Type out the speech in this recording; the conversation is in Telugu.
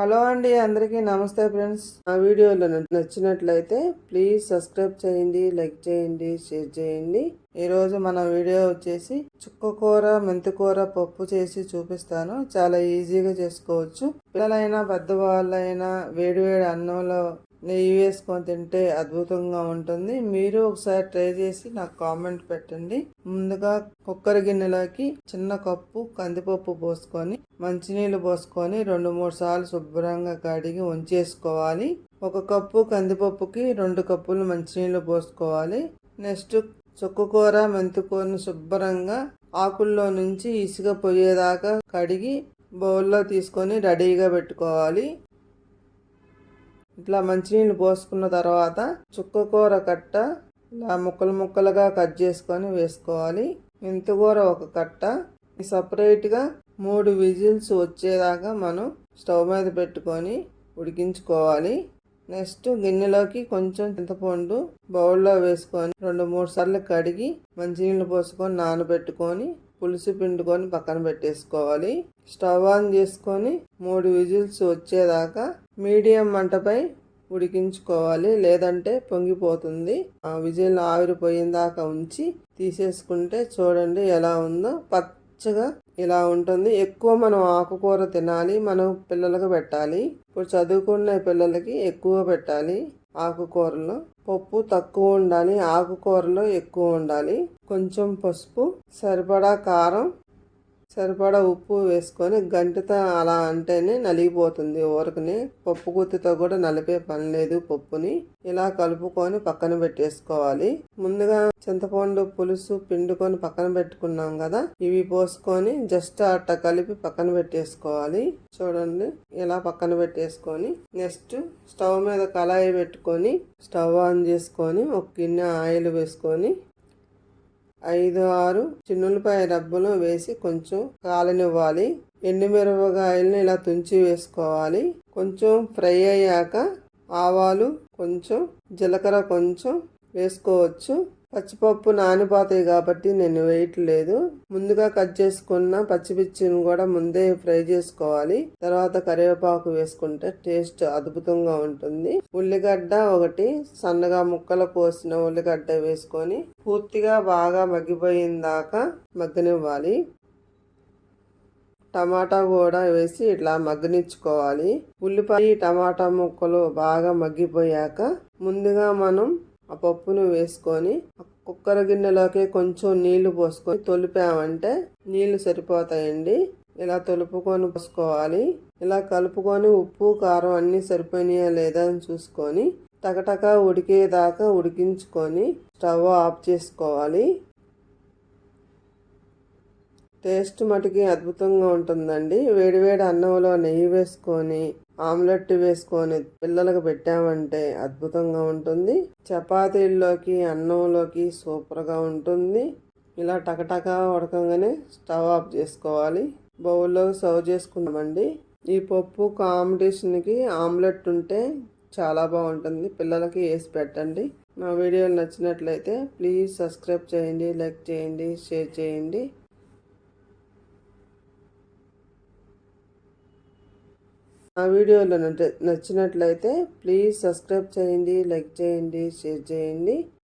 హలో అండి అందరికీ నమస్తే ఫ్రెండ్స్. నా వీడియోలో నచ్చినట్లయితే ప్లీజ్ సబ్స్క్రైబ్ చేయండి లైక్ చేయండి షేర్ చేయండి. ఈరోజు మన వీడియో వచ్చేసి చుక్కకూర మెంతికూర పప్పు చేసి చూపిస్తాను. చాలా ఈజీగా చేసుకోవచ్చు. పిల్లలైనా పెద్దవాళ్ళైనా వేడివేడి అన్నంలో నెయ్యి వేసుకొని తింటే అద్భుతంగా ఉంటుంది. మీరు ఒకసారి ట్రై చేసి నాకు కామెంట్ పెట్టండి. ముందుగా కుక్కర్ గిన్నెలోకి చిన్న కప్పు కందిపప్పు పోసుకొని మంచినీళ్ళు పోసుకొని రెండు మూడు సార్లు శుభ్రంగా కడిగి ఉంచేసుకోవాలి. ఒక కప్పు కందిపప్పుకి రెండు కప్పులు మంచినీళ్ళు పోసుకోవాలి. నెక్స్ట్ చుక్కకూర మెంతికూరను శుభ్రంగా ఆకుల్లో నుంచి ఇసుక పోయేదాకా కడిగి బౌల్లో తీసుకొని రెడీగా పెట్టుకోవాలి. ఇట్లా మంచినీళ్ళు పోసుకున్న తర్వాత చుక్కకూర కట్ట ఇలా ముక్కలు ముక్కలుగా కట్ చేసుకొని వేసుకోవాలి. మెంతికూర ఒక కట్ట. సపరేట్గా మూడు విజిల్స్ వచ్చేదాకా మనం స్టవ్ మీద పెట్టుకొని ఉడికించుకోవాలి. నెక్స్ట్ గిన్నెలోకి కొంచెం చింతపండు బౌల్లో వేసుకొని రెండు మూడు సార్లు కడిగి మంచినీళ్ళు పోసుకొని నానబెట్టుకొని పులుసు పిండుకొని పక్కన పెట్టేసుకోవాలి. స్టవ్ ఆన్ చేసుకొని మూడు విజిల్స్ వచ్చేదాకా మీడియం మంటపై ఉడికించుకోవాలి. లేదంటే పొంగిపోతుంది. ఆ విజిల్ ఆవిరిపోయిందాకా ఉంచి తీసేసుకుంటే చూడండి ఎలా ఉందో. పచ్చగా ఇలా ఉంటుంది. ఎక్కువ మనం ఆకుకూర తినాలి. మనం పిల్లలకు పెట్టాలి. ఇప్పుడు చదువుకునే పిల్లలకి ఎక్కువ పెట్టాలి. ఆకుకూరలో పప్పు తక్కువ ఉండాలి ఆకుకూరలో ఎక్కువ ఉండాలి. కొంచెం పసుపు సరిపడా కారం సరిపడా ఉప్పు వేసుకొని గంటితో అలా అంటేనే నలిగిపోతుంది. ఊరకని పప్పు గుత్తితో కూడా నలిపే పని లేదు పప్పుని. ఇలా కలుపుకొని పక్కన పెట్టేసుకోవాలి. ముందుగా చింతపండు పులుసు పిండుకొని పక్కన పెట్టుకున్నాం కదా ఇవి పోసుకొని జస్ట్ అట్ట కలిపి పక్కన పెట్టేసుకోవాలి. చూడండి ఇలా పక్కన పెట్టేసుకొని నెక్స్ట్ స్టవ్ మీద కళాయి పెట్టుకొని స్టవ్ ఆన్ చేసుకొని ఒక గిన్నె ఆయిల్ వేసుకొని ఐదు ఆరు చిన్నులపాయ డబ్బులు వేసి కొంచెం కాలనివ్వాలి. ఎండుమిరపకాయలను ఇలా తుంచి వేసుకోవాలి. కొంచెం ఫ్రై అయ్యాక ఆవాలు కొంచెం జీలకర్ర కొంచెం వేసుకోవచ్చు. పచ్చిపప్పు నానిపోతాయి కాబట్టి నేను వేయట్లేదు ముందుగా కట్ చేసుకున్న పచ్చిమిర్చిని కూడా ముందే ఫ్రై చేసుకోవాలి. తర్వాత కరివేపాకు వేసుకుంటే టేస్ట్ అద్భుతంగా ఉంటుంది. ఉల్లిగడ్డ ఒకటి సన్నగా ముక్కలు కోసిన ఉల్లిగడ్డ వేసుకొని పూర్తిగా బాగా మగ్గిపోయిన దాకా మగ్గనివ్వాలి. టమాటా కూడా వేసి ఇట్లా మగ్గనిచ్చుకోవాలి. ఉల్లిపాయ టమాటా ముక్కలు బాగా మగ్గిపోయాక ముందుగా మనం ఆ పప్పును వేసుకొని కుక్కర గిన్నెలోకి కొంచెం నీళ్ళు పోసుకొని తొలిపామంటే నీళ్ళు సరిపోతాయండి. ఇలా తొలుపుకొని పోసుకోవాలి. ఇలా కలుపుకొని ఉప్పు కారం అన్నీ సరిపోయినాయా లేదా అని చూసుకొని టకటక ఉడికేదాకా ఉడికించుకొని స్టవ్ ఆఫ్ చేసుకోవాలి. టేస్ట్ మటుకి అద్భుతంగా ఉంటుందండి. వేడివేడి అన్నంలో నెయ్యి వేసుకొని ఆమ్లెట్ వేసుకొని పిల్లలకు పెట్టామంటే అద్భుతంగా ఉంటుంది. చపాతీల్లోకి అన్నంలోకి సూపర్గా ఉంటుంది. ఇలా టకటక ఉడకంగానే స్టవ్ ఆఫ్ చేసుకోవాలి. బౌల్లో సర్వ్ చేసుకున్నామండి ఈ పప్పు కాంపిటీషన్కి ఆమ్లెట్ ఉంటే చాలా బాగుంటుంది. పిల్లలకి వేసి పెట్టండి. నా వీడియోలు నచ్చినట్లయితే ప్లీజ్ సబ్స్క్రైబ్ చేయండి లైక్ చేయండి షేర్ చేయండి. ఆ వీడియోలో నచ్చినట్లయితే ప్లీజ్ సబ్స్క్రైబ్ చేయండి లైక్ చేయండి షేర్ చేయండి.